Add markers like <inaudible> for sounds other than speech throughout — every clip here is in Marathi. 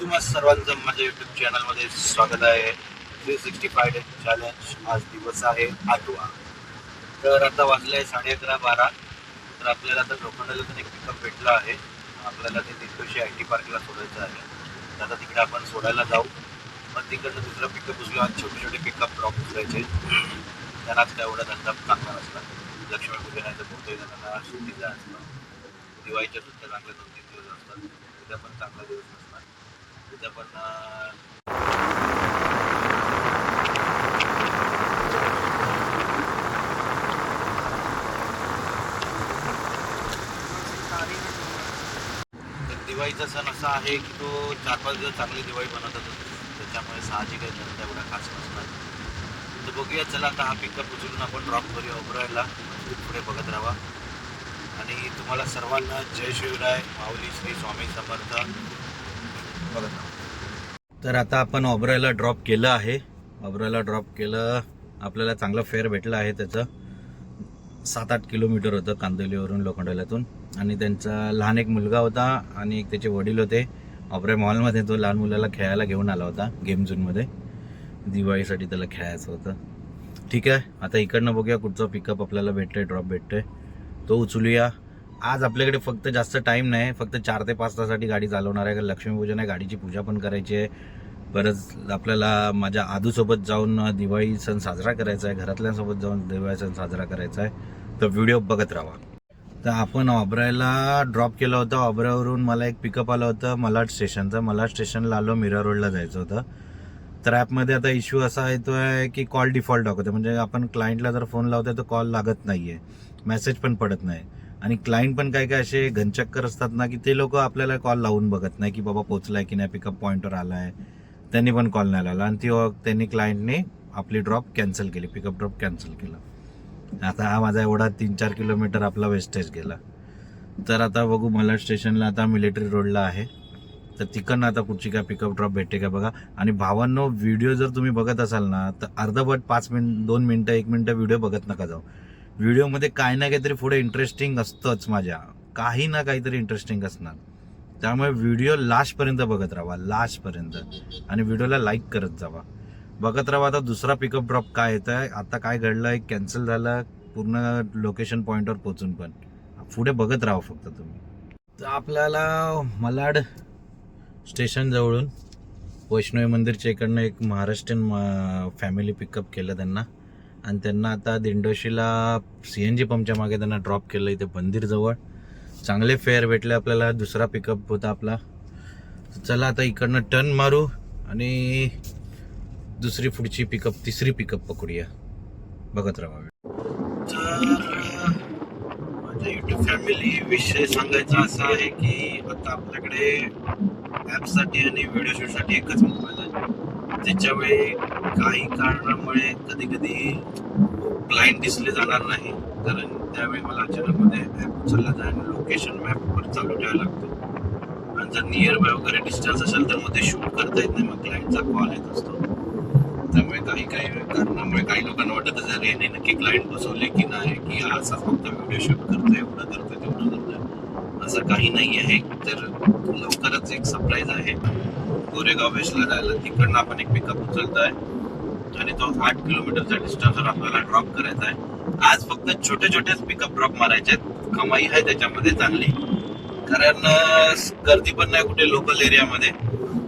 तुम्हा सर्वांचं माझ्या यूट्यूब चॅनलमध्ये स्वागत आहे. Three sixty five day challenge आज दिवस आहे आठवा. तर आता वाजलं आहे साडे अकरा बारा. तर आपल्याला आता लोखंडाला एक पिकअप भेटला आहे. आपल्याला ते तिकडशी आय टी पार्कला सोडायचं आहे. तर आता तिकडे आपण सोडायला जाऊ. मग तिकडनं दुसरा पिकअप उचलू. आणि छोटे छोटे पिकअप ड्रॉप उचलायचे. त्यांनाच काय एवढा धंदा चांगला नसला. लक्ष्मीपूजन आहे तर बहुतेक जणांना सुट्टीचा असणं दिवाळीच्या सुद्धा चांगल्या दोन तीन दिवस असतात. उद्या पण चांगला दिवस नसणार. उद्या पण तर दिवाळीचा सण असा आहे की तो चार पाच दिवस चांगली दिवाळी बनवतात. त्याच्यामुळे साहजिक आहे धंदा एवढा खास नसणार तर बघूया चला आता हा पिकअप उचलून आपण ड्रॉप करूया उभरायला. पुढे बघत राहा. आणि तुम्हाला सर्वांना जय शिवराय माऊली श्री स्वामी समर्थ. बघत तर आता आपण ओबरायला ड्रॉप केलं आहे. ओबरायला ड्रॉप केलं आपल्याला चांगलं फेअर भेटलं आहे त्याचं. सात आठ किलोमीटर होतं कांदिवलीवरून लोखंडोल्यातून. आणि त्यांचा लहान एक मुलगा होता आणि एक त्याचे वडील होते. ऑपरे मॉलमध्ये तो लहान मुलाला खेळायला घेऊन आला होता गेम झोनमध्ये. दिवाळीसाठी त्याला खेळायचं होतं. ठीक आहे आता इकडनं बघूया कुठचा पिकअप आपल्याला भेटतोय ड्रॉप भेटतोय. तो उचलूया. आज आपल्याकडे फक्त जास्त टाईम नाही. फक्त चार ते पाच तासासाठी गाडी चालवणार आहे. कारण लक्ष्मीपूजन आहे. गाडीची पूजा पण करायची आहे. परत आपल्याला माझ्या आदूसोबत जाऊन दिवाळी सण साजरा करायचा आहे. घरातल्यांसोबत जाऊन दिवाळी सण साजरा करायचा आहे. तर व्हिडिओ बघत राहा. तर आपण ऑब्रायला ड्रॉप केलं होतं. ऑब्रावरून मला एक पिकअप आलं होतं. मलाड स्टेशनचं. मलाड स्टेशनला आलो. मिरा रोडला जायचं होतं. तर ॲपमध्ये आता इश्यू असा येतो आहे की कॉल डिफॉल्ट दाखवतो म्हणजे आपण क्लायंटला जर फोन लावतोय तर कॉल लागत नाही आहे मेसेज पण पडत नाही. आणि क्लायंट पण काय काय असे घनचक्कर असतात ना की ते लोक आपल्याला कॉल लावून बघत नाही की बाबा पोचलाय की नाही पिकअप पॉईंटवर आलाय. त्यांनी पण कॉल नाही लावला. आणि ती त्यांनी क्लायंटने आपली ड्रॉप कॅन्सल केली पिकअप ड्रॉप कॅन्सल केला. आता हा माझा एवढा तीन चार किलोमीटर आपला वेस्टेज गेला. तर आता बघू मला स्टेशनला आता मिलिटरी रोडला आहे. तर तिकडनं आता कुठची काय पिकअप ड्रॉप भेटते का बघा. आणि भावांनो व्हिडिओ जर तुम्ही बघत असाल ना तर अर्धवट पाच मिनिट दोन मिनटं एक मिनटं व्हिडिओ बघत नका जाऊ. व्हिडिओमध्ये काय ना काहीतरी पुढे इंटरेस्टिंग असतंच माझ्या. काही ना काहीतरी इंटरेस्टिंग असणार. त्यामुळे व्हिडिओ लास्टपर्यंत बघत राहा लास्टपर्यंत. आणि व्हिडिओला लाईक करत जावा. बघत राहा आता दुसरा पिकअप ड्रॉप काय येतं आहे आता काय घडलं आहे कॅन्सल झालं पूर्ण लोकेशन पॉईंटवर पोचून पण. पुढे बघत राहा फक्त तुम्ही. तर आपल्याला मलाड स्टेशन जवळून वैष्णवी मंदिरच्या इकडनं एक महाराष्ट्रीयन फॅमिली पिकअप केलं त्यांना. आणि त्यांना आता दिंडोशीला सी एन जी पंपच्या मागे त्यांना ड्रॉप केलं इथे मंदिरजवळ चांगले फेअर भेटले आपल्याला. दुसरा पिकअप होता आपला. चला आता इकडनं टर्न मारू आणि दुसरी पुढची पिकअप तिसरी पिकअप पकडूया. बघत राहा माझ्या युट्यूब फॅमिली विषय सांगायचा असा आहे की आता आपल्याकडे ॲपसाठी आणि व्हिडिओ शूटसाठी एकच मोबाईल आहे. त्याच्यावेळी काही कारणामुळे कधी कधी क्लायंट दिसले जाणार नाही. कारण त्यावेळी मला अचानकमध्ये ॲप उचलला जाईल आणि लोकेशन मॅपवर चालू ठेवायला लागतो. आणि जर नियर बाय वगैरे डिस्टन्स असेल तर मग ते शूट करता येत नाही मग क्लायंटचा कॉल येत असतो. त्यामुळे काही काही कारणामुळे काही लोकांना वाटत असेल अरे यांनी नक्की क्लायंट बसवले की नाही की असा फक्त व्हिडिओ शूट करतो एवढं करतोय असं काही नाही आहे तर लवकरच एक सरप्राईज आहे. गोरेगाव वेस्टला जायला तिकडनं आपण एक पिकअप उचलतोय. आणि तो आठ किलोमीटरच्या डिस्टन्सवर आपल्याला ड्रॉप करायचा आहे. आज फक्त छोटे छोटेच पिकअप ड्रॉप मारायचे आहेत. कमाई आहे त्याच्यामध्ये चांगली. कारण गर्दी पण नाही कुठे लोकल एरियामध्ये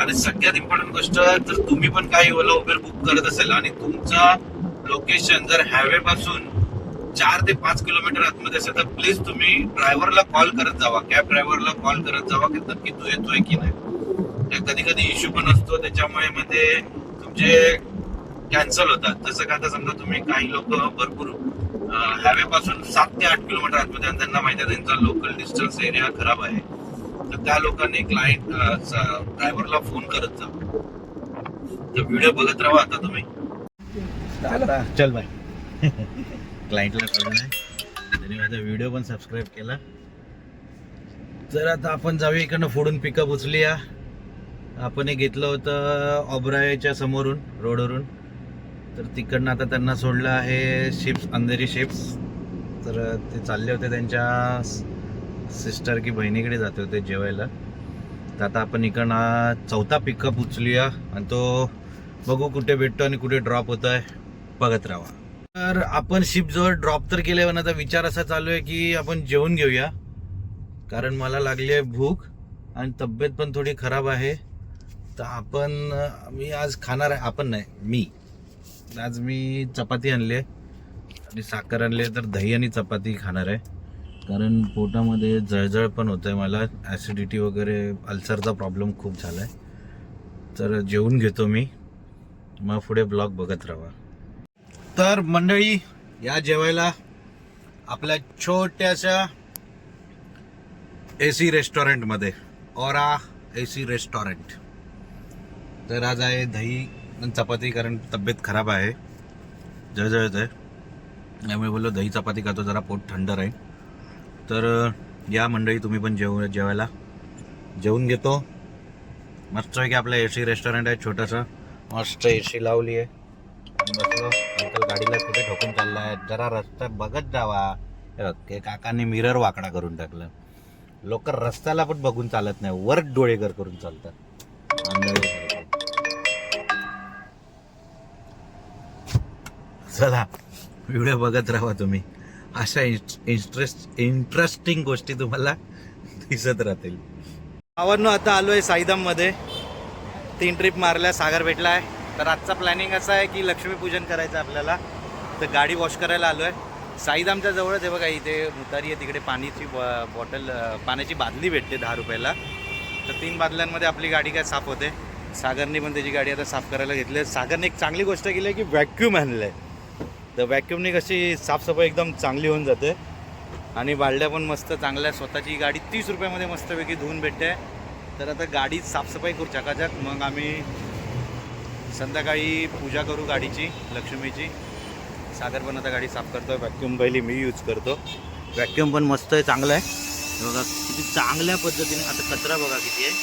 आणि सगळ्यात इम्पॉर्टंट गोष्ट जर तुम्ही पण काही ओला उबेर बुक करत असेल आणि तुमचा लोकेशन जर हायवे पासून चार ते पाच किलोमीटर आतमध्ये असेल तर प्लीज तुम्ही ड्रायव्हरला कॉल करत जावा. कॅब ड्रायव्हरला कॉल करत जावा की नक्की तू येतोय की नाही. कधी कधी इश्यू पण असतो. त्याच्यामुळे मध्ये तुमचे कॅन्सल होतात. जसं का आता समजा तुम्ही काही लोक भरपूर हायवे पासून सात ते आठ किलोमीटर आतमध्ये आणि त्यांना माहिती आहे त्यांचा लोकल डिस्टन्स एरिया खराब आहे. तर त्या लोकांनी क्लायंट ड्रायव्हरला फोन करत जा. तर व्हिडिओ बघत राहा आता तुम्ही. चल बाय. क्लायंटला कळलं नाही. त्यांनी माझा व्हिडिओ पण सबस्क्राईब केला. तर आता आपण जाऊया इकडनं फोडून पिकअप उचलूया. आपण हे घेतलं होतं ऑब्रायच्या समोरून रोडवरून. तर तिकडनं आता त्यांना सोडलं आहे शिप्स अंधेरी शिप्स तर ते चालले होते त्यांच्या सिस्टर की बहिणीकडे जाते होते जेवायला. तर आता आपण इकडनं चौथा पिकअप उचलूया. आणि तो बघू कुठे भेटतो आणि कुठे ड्रॉप होत आहे बघत राहा. तर आपण शिप जवळ ड्रॉप तर केले पण आता विचार असा चालू आहे की आपण जेवून घेऊया. कारण मला लागली आहे भूक आणि तब्येत पण थोडी खराब आहे. तर आपण मी आज खाणार आहे आपण नाही मी. आज मी चपाती आणली आहे. आणि साखर आणली आहे तर दही आणि चपाती खाणार आहे. कारण पोटामध्ये जळजळ पण होत आहे मला. ॲसिडिटी वगैरे अल्सरचा प्रॉब्लेम खूप झाला आहे तर जेवून घेतो मी. मग पुढे ब्लॉग बघत राहा. तर मंडळी या जेवायला आपल्या छोट्याशा ए सी रेस्टॉरंटमध्ये ओरा ए सी रेस्टॉरंट तर आज आहे दही आणि चपाती कारण तब्येत खराब आहे. जळजळत आहे त्यामुळे बोललो दही चपाती खातो जरा पोट थंड राहील. तर या मंडळी तुम्ही पण जेव जेवायला. जेवून घेतो. मस्त आहे की आपलं ए सी रेस्टॉरंट आहे छोटंसं. मस्त ए सी लावली आहे बसलो. अंकल गाडीला कुठे ठोकून चाललाय? जरा रस्ता बघत जावा. हे काकांनी मिरर वाकडा करून टाकलं. लोक रस्त्याला पण बघून चालत नाही. वर डोळेगर करून चालतात. चला व्हिडिओ बघत राहा तुम्ही. अशा इंटरेस्ट इंटरेस्टिंग गोष्टी तुम्हाला दिसत राहतील. आवांनो आता आलो आहे मध्ये तीन ट्रिप मारल्या सागर भेटला आहे तर आजचा प्लॅनिंग असा आहे की लक्ष्मीपूजन करायचं आहे आपल्याला. तर गाडी वॉश करायला आलो आहे साईदामच्या जवळच आहे बघा इथे मुतारी आहे तिकडे पाण्याची बॉटल पाण्याची बादली भेटते दहा रुपयाला. तर तीन बादल्यांमध्ये आपली गाडी काय साफ होते. सागरने पण त्याची गाडी आता साफ करायला घेतली आहे. सागरने एक चांगली गोष्ट केली आहे की व्हॅक्यूम आणलं आहे तर व्हॅक्यूमने कशी साफसफाई एकदम चांगली होऊन जाते. आणि बालड्या पण मस्त चांगल्या स्वतःची गाडी तीस रुपयामध्ये मस्तपैकी धुवून भेटते. तर आता गाडी साफसफाई करू चकाचक. मग आम्ही संध्याकाळी पूजा करू गाडीची लक्ष्मीची. सागर पण आता गाडी साफ करतो व्हॅक्युम पहिली मी यूज करतो. व्हॅक्युम पण मस्त आहे चांगलं आहे. बघा किती चांगल्या पद्धतीने आता कचरा बघा किती आहे.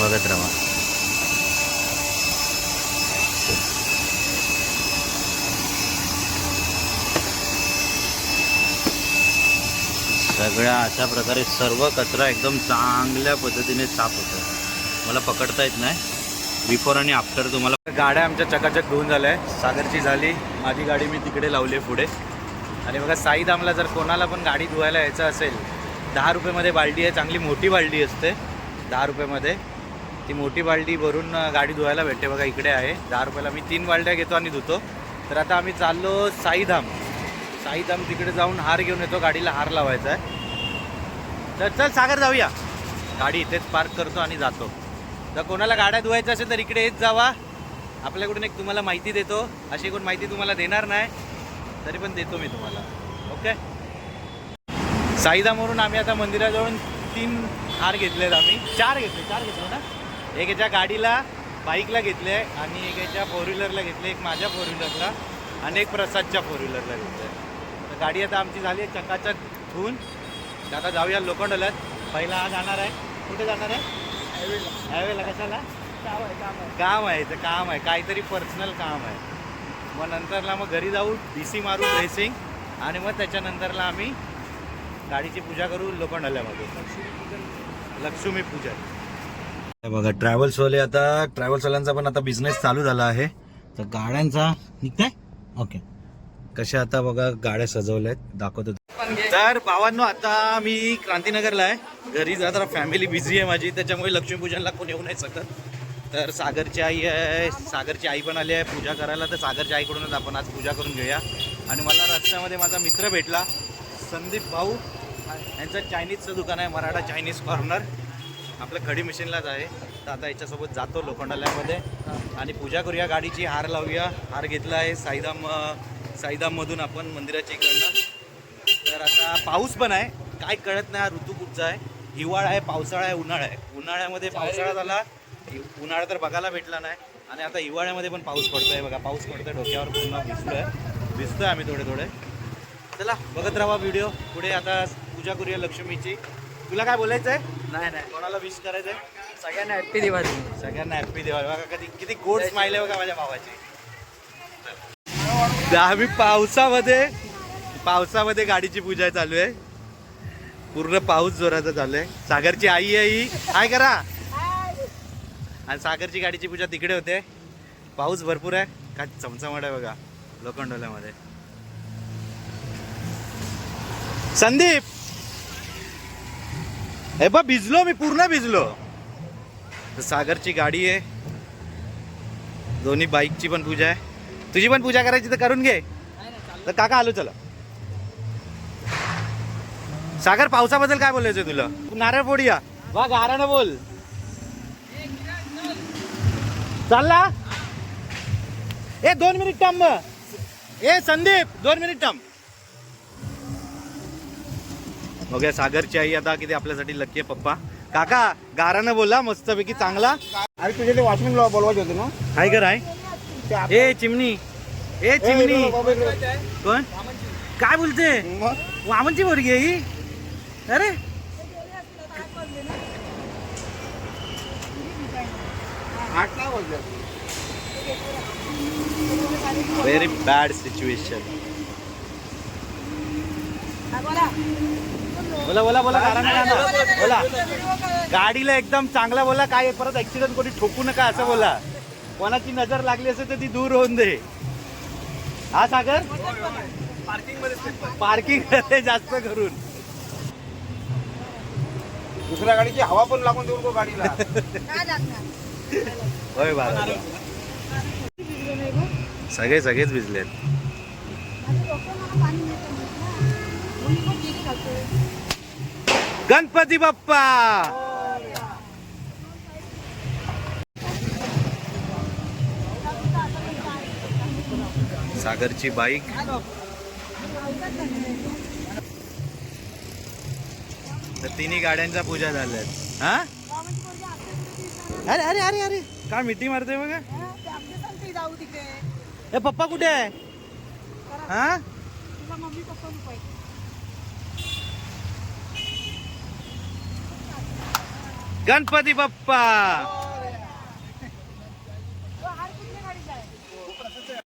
बघत राहा. सगळ्या अशा प्रकारे सर्व कचरा एकदम चांगल्या पद्धतीने साफ होतो मला पकडता येत नाही. बिफोर आणि आफ्टर तुम्हाला. गाड्या आमच्या चकाचक धुवून झाल्या आहे सागरची झाली. माझी गाडी मी तिकडे लावली आहे पुढे. आणि बघा साईदामला जर कोणाला पण गाडी धुवायला यायचं असेल दहा रुपयेमध्ये बाल्टी आहे. चांगली मोठी बाल्टी असते. दहा रुपयेमध्ये. ती मोठी बाल्टी भरून गाडी धुवायला भेटते. बघा इकडे आहे. दहा रुपयाला मी तीन बाल्ट्या घेतो आणि धुतो. तर आता आम्ही चाललो साईधाम. साईधाम तिकडे जाऊन हार घेऊन येतो. गाडीला हार लावायचा आहे. तर चल सागर जाऊया. गाडी इथेच पार्क करतो आणि जातो. तर कोणाला गाड्या धुवायच्या असेल तर इकडे येत जावा. आपल्याकडून एक तुम्हाला माहिती देतो. अशी कोण माहिती तुम्हाला देणार नाही तरी पण देतो मी तुम्हाला. ओके? साईदामवरून आम्ही आता मंदिराजवळून तीन हार घेतलेत आम्ही. चार घेतले चार घेतले हो ना? एक याच्या गाडीला बाईकला घेतले आणि एक याच्या फोर व्हीलरला घेतले एक माझ्या फोर व्हीलरला आणि एक प्रसादच्या फोर व्हीलरला घेतलं. तर गाडी आता आमची झाली आहे चकाचक धुवून. आता जाऊया लोखंडल्यात पहिला हा जाणार आहे. कुठे जाणार आहे? हायवेला कशाला? काम आहे तर काम आहे काहीतरी पर्सनल काम आहे. मग नंतरला मग घरी जाऊ डी सी मारू ड्रेसिंग आणि मग त्याच्यानंतरला आम्ही गाडीची पूजा करू लोखंडल्यामध्ये. लक्ष्मी पूजा. बघा ट्रॅव्हल्सवाले आता ट्रॅव्हल्सवाल्यांचा पण आता बिझनेस चालू झाला आहे. तर गाड्यांचा निघताय? ओके कशा आता बघा गाड्या सजवल्या आहेत दाखवतो तर भावांनो आता मी क्रांतीनगरला आहे. घरी जा जरा फॅमिली बिझी आहे माझी त्याच्यामुळे लक्ष्मीपूजनला कोण येऊ नाही सकत तर सागरची आई आहे सागरची आई पण आली आहे पूजा करायला तर सागरच्या आईकडूनच आपण आज पूजा करून घेऊया. आणि मला रस्त्यामध्ये माझा मित्र भेटला संदीप भाऊ. यांचं चायनीजचं दुकान आहे मराठा चायनीज कॉर्नर आपलं खडी मशीनलाच आहे. तर आता याच्यासोबत जातो लोखंडालयामध्ये. आणि पूजा करूया गाडीची हार लावूया. हार घेतला आहे साईदाम साईदाममधून आपण मंदिराच्या इकडनं. तर आता पाऊस पण आहे. काय कळत नाही हा ऋतू कुठचा आहे. हिवाळा आहे पावसाळा आहे उन्हाळा आहे. उन्हाळ्यामध्ये पावसाळा झाला हि- उन्हाळा तर बघायला भेटला नाही. आणि आता हिवाळ्यामध्ये पण पाऊस पडतोय बघा. पाऊस पडतोय डोक्यावर पूर्ण भिजतोय. भिजतोय आम्ही थोडे थोडे. चला बघत राहा व्हिडिओ. पुढे आता पूजा करूया लक्ष्मीची. तुला काय बोलायचं आहे नाही नाही. कोणाला विश करायचं आहे सगळ्यांना हॅप्पी दिवाळी सगळ्यांना हॅप्पी दिवाळी बघा कधी किती गोड स्माइल आहे बघा माझ्या भावाची. आम्ही पावसामध्ये पावसामध्ये गाडीची पूजा चालू आहे. पूर्ण पाऊस जोराचा चालू आहे. सागरची आई आहे ही. काय करा. आणि सागरची गाडीची पूजा तिकडे होते. पाऊस भरपूर आहे. काय चमचमाट आहे बघा लोखंडोल्यामध्ये. संदीप! हे बा भिजलो मी पूर्ण भिजलो. सागरची गाडी आहे. दोन्ही बाईकची पण पूजा आहे. तुझी पण पूजा करायची तर करून घे. तर काका आलो चला. सागर पावसाबद्दल काय बोलायचं तुला? नारळ फोडूया वा गारानं बोल. चालला? ए दोन मिनिट थांब ए संदीप दोन मिनिट थांब. बघूया सागरची आई आता किती आपल्यासाठी लक्की आहे पप्पा. काका गारानं बोला मस्तपैकी चांगला. अरे तुझे ते वॉचमॅन बोलवायचे होते ना? हाय कर हाय ए चिमणी. ए चिमणी. कोण? काय बोलते? मग? वामनची पोरगी आहे ही. अरे. व्हेरी बॅड सिच्युएशन बोला बोला बोला गाणं. बोला. गाडीला एकदम चांगला बोला काय परत ऍक्सिडेंट कोणी ठोकू नका असं बोला. कोणाची नजर लागली असेल तर ती दूर होऊन दे. हा सागर? पार्किंग जास्त करून. दुसऱ्या गाडीची हवा पण लागून देऊ नको गाडीला. <laughs> होय बाबा सगळे सगळेच भिजलेत गणपती बाप्पा! सागरची बाईक. तर तिन्ही गाड्यांच्या पूजा झाल्यात हा? अरे अरे अरे अरे. काय मिठी मारते मग? ए पप्पा कुठे आहे? हा? गणपती पप्पा! गणपती बाप्पा